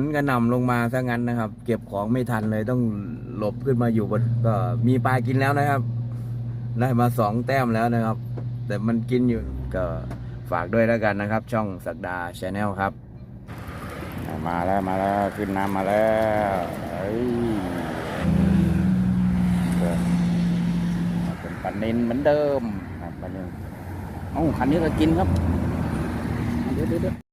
นกระหน่ำลงมาซะงั้นนะครับ เก็บของไม่ทันเลยต้องหลบขึ้นมาอยู่บนก็มีปลากินแล้วนะครับ ได้มาสองแต้มแล้วนะครับ แต่มันกินอยู่ก็ฝากด้วยแล้วกันนะครับ ช่องสักดาชาแนลครับ มาแล้วมาแล้วขึ้นน้ำมาแล้วเอ้ยเอเป็นปันนินเหมือนเดิมครับปันนินเอ้าคันนี้ก็กินครับเดี๋ยวเดี๋ยว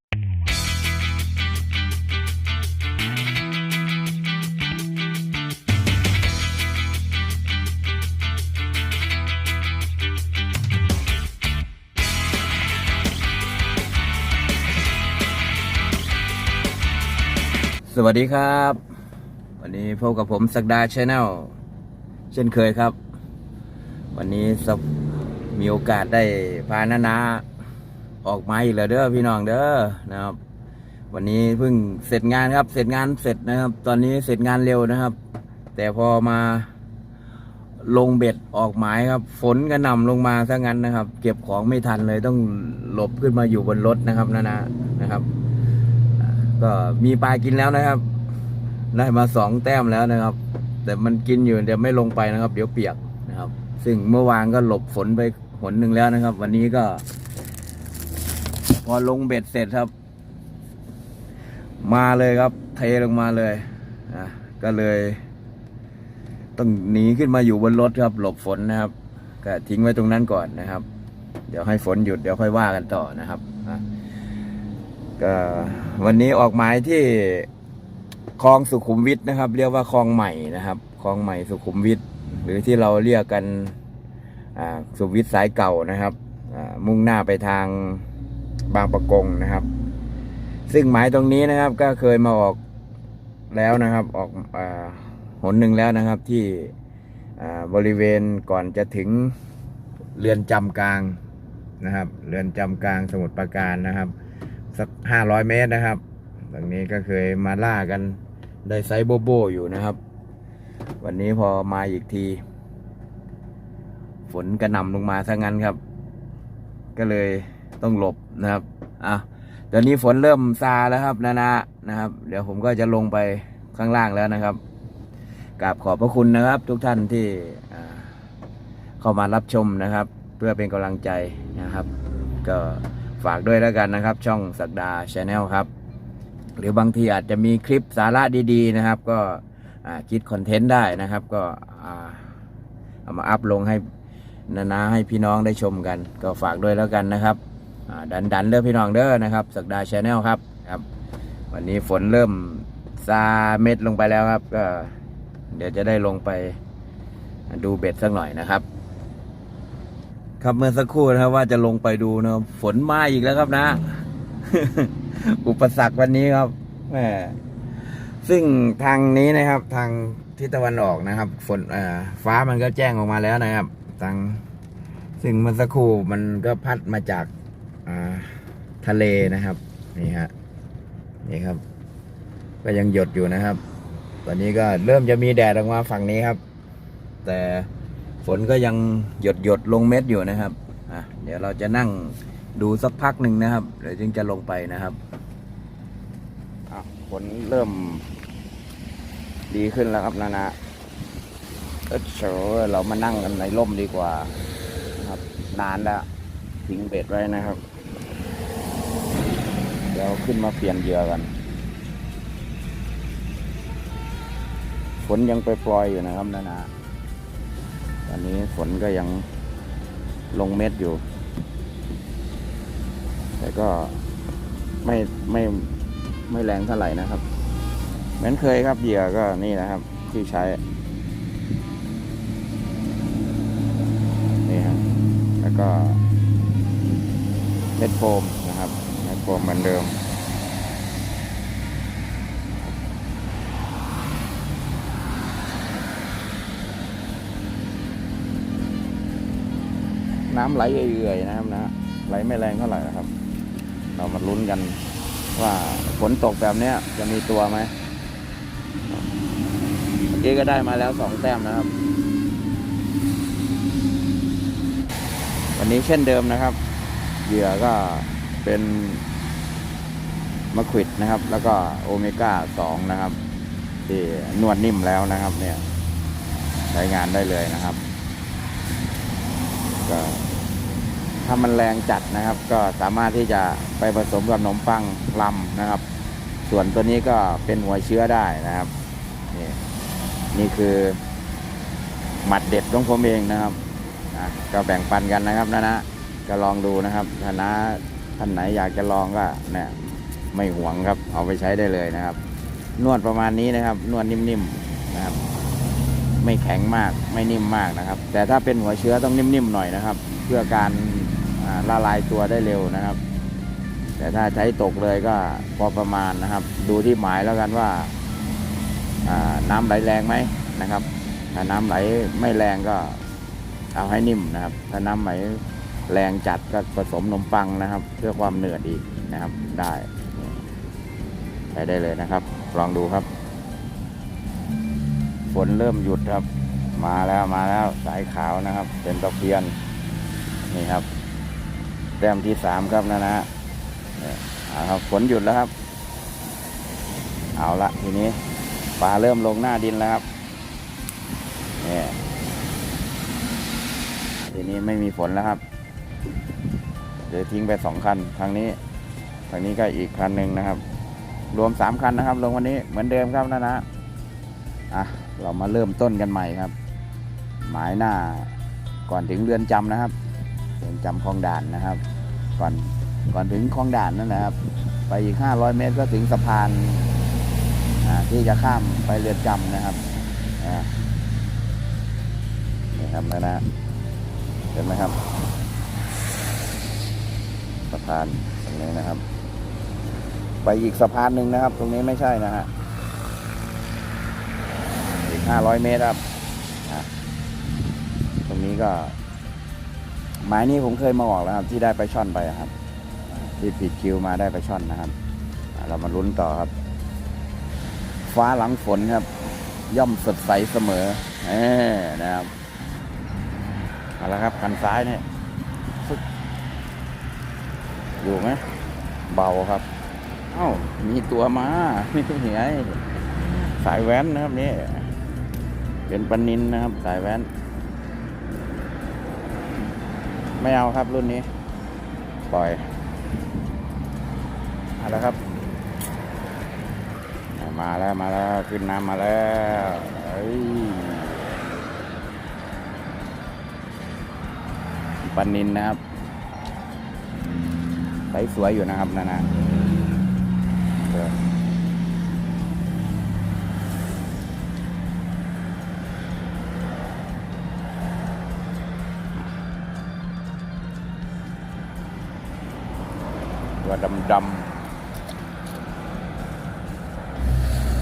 สวัสดีครับ วันนี้พบกับผมสักดาชาแนลเช่นเคยครับ วันนี้มีโอกาสได้พานานาออกมาอีกแล้วเด้อพี่น้องเด้อนะครับ วันนี้เพิ่งเสร็จงานครับ เสร็จงานเสร็จนะครับ ตอนนี้เสร็จงานเร็วนะครับ แต่พอมาลงเบ็ดออกหมายครับ ฝนกระหน่ำลงมาซะงั้นนะครับ เก็บของไม่ทันเลยต้องหลบขึ้นมาอยู่บนรถนะครับนานานะครับ ก็มีปลากินแล้วนะครับ ได้มาสองแต้มแล้วนะครับ แต่มันกินอยู่เดี๋ยวไม่ลงไปนะครับ เดี๋ยวเปียกนะครับ ซึ่งเมื่อวานก็หลบฝนไปหนหนึ่งแล้วนะครับ วันนี้ก็ พอลงเบ็ดเสร็จครับ มาเลยครับ เทลงมาเลยอะก็เลย ต้องหนีขึ้นมาอยู่บนรถครับ หลบฝนนะครับก็ทิ้งไว้ตรงนั้นก่อนนะครับ เดี๋ยวให้ฝนหยุดเดี๋ยวค่อยว่ากันต่อนะครับอะ ก็วันนี้ออกหมายที่คลองสุขุมวิทนะครับ เรียกว่าคลองใหม่นะครับคลองใหม่สุขุมวิทหรือที่เราเรียกกันสุขุมวิทสายเก่านะครับมุ่งหน้าไปทางบางประกงนะครับ ซึ่งหมายตรงนี้นะครับก็เคยมาออกแล้วนะครับ ออกอหนหนึ่งแล้วนะครับที่บริเวณก่อนจะถึงเรือนจำกลางนะครับ เรือนจำกลางสมุทรปราการนะครับ สักห้าร้อยเมตรนะครับ ตรงนี้ก็เคยมาล่ากันได้ไซโบโบอยู่นะครับ วันนี้พอมาอีกที ฝนกระหน่ำลงมาซะงั้นครับ ก็เลยต้องหลบนะครับอะเดี๋ยวนี้ฝนเริ่มซาแล้วครับนานานะครับ เดี๋ยวผมก็จะลงไปข้างล่างแล้วนะครับกราบขอบพระคุณนะครับ ทุกท่านที่เข้ามารับชมนะครับ เพื่อเป็นกำลังใจนะครับ ก็ ฝากด้วยแล้วกันนะครับ ช่องสักดาชาแนลครับ หรือบางทีอาจจะมีคลิปสาระดีๆนะครับ ก็คิดคอนเทนต์ได้นะครับ ก็เอามาอัพลงให้นานาให้พี่น้องได้ชมกัน ก็ฝากด้วยแล้วกันนะครับดันดันๆเด้อพี่น้องเด้อนะครับสักดาชาแนลครับครับ วันนี้ฝนเริ่มซาเม็ดลงไปแล้วครับ ก็เดี๋ยวจะได้ลงไปดูเบ็ดสักหน่อยนะครับ ครับเมื่อสักครู่นะครับว่าจะลงไปดูนะครับฝนมาอีกแล้วครับนะ อุปสรรควันนี้ครับแหมซึ่งทางนี้นะครับ ทางทิศตะวันออกนะครับ ฝนฟ้ามันก็แจ้งออกมาแล้วนะครับ ทาง ซึ่งเมื่อสักครู่มันก็พัดมาจากทะเลนะครับ นี่ฮะนี่ครับ ก็ยังหยดอยู่นะครับ ตอนนี้ก็เริ่มจะมีแดดออกมาฝั่งนี้ครับ แต่ ฝนก็ยังหยดหยดๆลงเม็ดอยู่นะครับอะเดี๋ยวเราจะนั่งดูสักพักหนึ่งนะครับเดี๋ยวจึงจะลงไปนะครับอะฝนเริ่ม ดีขึ้นแล้วครับนานะเออเฉยเรามานั่งกันในร่มดีกว่าครับ นานแล้วทิ้งเบ็ดไว้นะครับ เดี๋ยวขึ้นมาเปลี่ยนเหยื่อกันฝนยังไปปล่อยอยู่นะครับนานา ตอนนี้ฝนก็ยังลงเม็ดอยู่ แต่ก็ไม่ไม่ไม่แรงเท่าไหร่นะครับ เหมือนเคยครับเหยื่อก็นี่นะครับ ที่ใช้ นี่ครับ แล้วก็เม็ดโฟมนะครับเม็ดโฟมเหมือนเดิม น้ำไหลเอื่อยๆนะครับนะไหลไม่แรงเท่าไหร่นะครับ เรามาลุ้นกันว่าฝนตกแบบเนี้ยจะมีตัวไหมเมื่อกี้ก็ได้มาแล้วสองแต้มนะครับ วันนี้เช่นเดิมนะครับ เหยื่อก็เป็นมะขวิดนะครับ แล้วก็โอเมก้าสองนะครับ ที่นวดนิ่มแล้วนะครับ เนี่ยใช้งานได้เลยนะครับ ก็ ถ้ามันแรงจัดนะครับ ก็สามารถที่จะไปผสมกับขนมปังลำนะครับ ส่วนตัวนี้ก็เป็นหัวเชื้อได้นะครับนี่นี่คือ หมัดเด็ดของผมเองนะครับนะก็แบ่งปันกันนะครับนะนะก็ลองดูนะครับถ้านะท่านไหนอยากจะลองก็เนี่ยไม่หวงครับเอาไปใช้ได้เลยนะครับ นวดประมาณนี้นะครับ นวดนิ่มๆนะครับ ไม่แข็งมากไม่นิ่มมากนะครับ แต่ถ้าเป็นหัวเชื้อต้องนิ่มๆหน่อยนะครับ เพื่อการ ละลายตัวได้เร็วนะครับ แต่ถ้าใช้ตกเลยก็พอประมาณนะครับ ดูที่หมายแล้วกันว่าน้ำไหลแรงไหมนะครับ ถ้าน้ำไหลไม่แรงก็เอาให้นิ่มนะครับ ถ้าน้ำไหลแรงจัดก็ผสมนมปังนะครับ เพื่อความเหนืดอีกนะครับได้ใช้ได้เลยนะครับ ลองดูครับ ฝนเริ่มหยุดครับ มาแล้วมาแล้วสายขาวนะครับ เป็นตะเพียนนี่ครับ แต้มที่สามครับนะนะเอาครับฝนหยุดแล้วครับ เอาละทีนี้ปลาเริ่มลงหน้าดินแล้วครับนี่ทีนี้ไม่มีฝนแล้วครับเดี๋ยวทิ้งไปสองคันทางนี้ทางนี้ก็อีกคันหนึ่งนะครับ รวมสามคันนะครับ ลงวันนี้เหมือนเดิมครับนะนะอะเรามาเริ่มต้นกันใหม่ครับ หมายหน้าก่อนถึงเรือนจำนะครับ เรือนจำคลองด่านนะครับ ก่อนก่อนถึงคลองด่านนั่นนะครับ ไปอีก 500 เมตรก็ถึงสะพานที่จะข้ามไปเรือนจำนะครับนี่ครับนะนะเห็นไหมครับสะพานตรงนี้นะครับ ไปอีกสะพานหนึ่งนะครับ ตรงนี้ไม่ใช่นะฮะอีก 500 เมตรครับตรงนี้ก็ หมายนี้ผมเคยมาออกแล้วครับ ที่ได้ไปช่อนไปครับ ที่ผิดคิวมาได้ไปช่อนนะครับ เรามาลุ้นต่อครับ ฟ้าหลังฝนครับ ย่อมสดใสเสมอเอนะครับเอาละครับคันซ้ายเนี่ยอยู่ไหมเบาครับ เอ้า มีตัวมาไม่ใช่ไงสายแว้นนะครับนี่เป็นปนินนะครับ สายแว้น ไม่เอาครับรุ่นนี้ ปล่อยเอาละครับ มาแล้วมาแล้วขึ้นน้ำมาแล้วเอ้ยปลานินนะครับใสสวยอยู่นะครับนั่นนะ ตัวดำ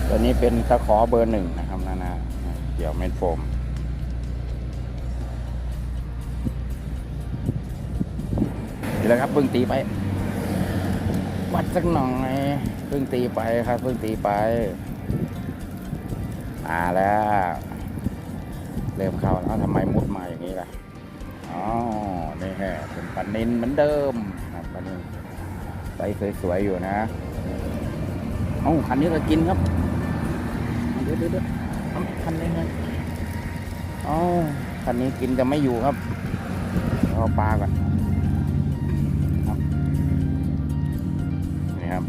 ๆตัวนี้เป็นตะขอเบอร์หนึ่งนะครับนานาเกี่ยวเม็ดโฟมนี่แหละครับเพิ่งตีไป วัดสักหน่อยเพิ่งตีไปครับเพิ่งตีไปอ่าแล้ว เริ่มเข้าแล้วทำไมมุดมาอย่างนี้ล่ะอ๋อนี่แฮะเป็นปันนินเหมือนเดิมครับปันนิน ใสสวยๆอยู่นะเอ้าคันนี้ก็กินครับเดี๋ยวเดี๋ยวเดี๋ยวเอคันนี้ไงอ๋อคันนี้กินจะไม่อยู่ครับเอาปลาก่อนครับนี่ครับ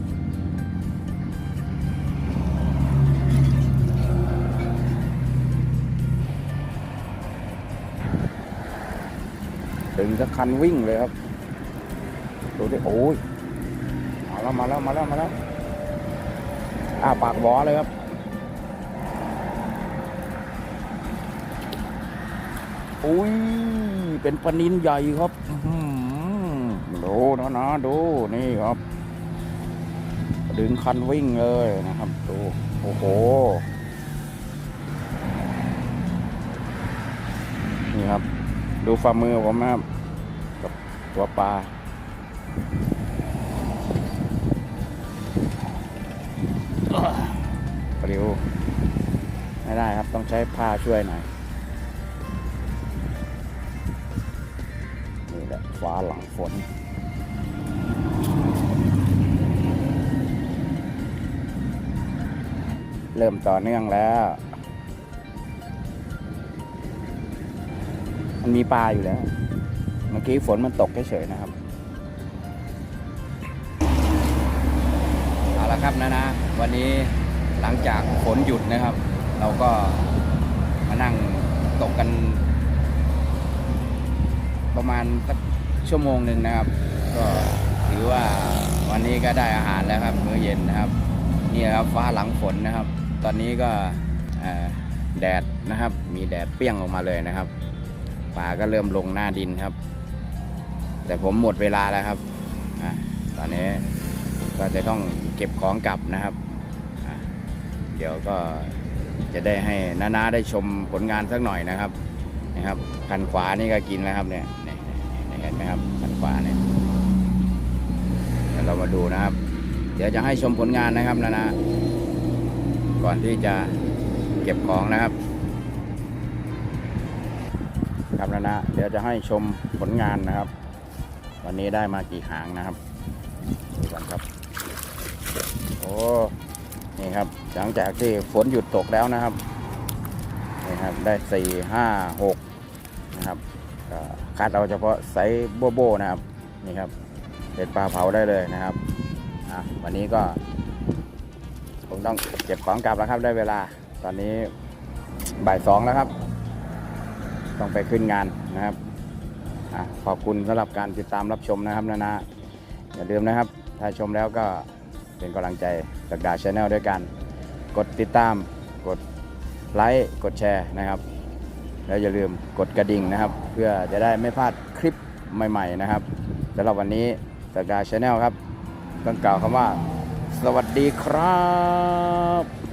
ดึงสักคันวิ่งเลยครับดูดิโอ้ย แล้วมาแล้วมาแล้วมาแล้วอ้าปากบอเลยครับอุ้ยเป็นปลานินใหญ่ครับดูนะนะดูนี่ครับ ดึงคันวิ่งเลยนะครับดูโอ้โหนี่ครับ ดูฝ่ามือผมนะครับกับตัวปลา ปลิวไม่ได้ครับต้องใช้ผ้าช่วยหน่อยนี่แหละฟ้าหลังฝนเริ่มต่อเนื่องแล้ว มันมีปลาอยู่แล้ว เมื่อกี้ฝนมันตกเฉยๆนะครับ ละครับนะนะ วันนี้หลังจากฝนหยุดนะครับ เราก็มานั่งตกกัน ประมาณสักชั่วโมงหนึ่งนะครับ ก็ถือว่าวันนี้ก็ได้อาหารแล้วครับ มื้อเย็นนะครับ นี่นะครับฟ้าหลังฝนนะครับ ตอนนี้ก็แดดนะครับ มีแดดเปรี้ยงออกมาเลยนะครับปลาก็เริ่มลงหน้าดินครับ แต่ผมหมดเวลาแล้วครับอะตอนนี้ ก็จะต้องเก็บของกลับนะครับ เดี๋ยวก็จะได้ให้น้าๆได้ชมผลงานสักหน่อยนะครับนะครับคันขวานี่ก็กินแล้วครับเนี่ยเห็นไหมครับคันขวาเนี่ยเดี๋ยวเรามาดูนะครับ เดี๋ยวจะให้ชมผลงานนะครับนะนะก่อนที่จะเก็บของนะครับ ครับนะนะเดี๋ยวจะให้ชมผลงานนะครับ วันนี้ได้มากี่หางนะครับดูกันครับ อ้นี่ครับหลังจากที่ฝนหยุดตกแล้วนะครับนี่ครับได้สี่ห้าหกนะครับคัดเอาเฉพาะไซส์โบโบนะครับนี่ครับเด็ดปลาเผาได้เลยนะครับวันนี้ก็ ผมต้องเก็บของกลับแล้วครับได้เวลา ตอนนี้บ่ายสองแล้วครับ ต้องไปขึ้นงานนะครับอขอบคุณสำหรับการติดตามรับชมนะครับนะนะอย่าลืมนะครับ ถ้าชมแล้วก็ เป็นกำลังใจจากดาชาแนลด้วยกัน กดติดตาม กดไลค์ กดแชร์นะครับ แล้วอย่าลืมกดกระดิ่งนะครับ เพื่อจะได้ไม่พลาดคลิปใหม่ๆนะครับสำหรับวันนี้จากดาชาแนลครับ ต้องกล่าวคำว่า สวัสดีครับ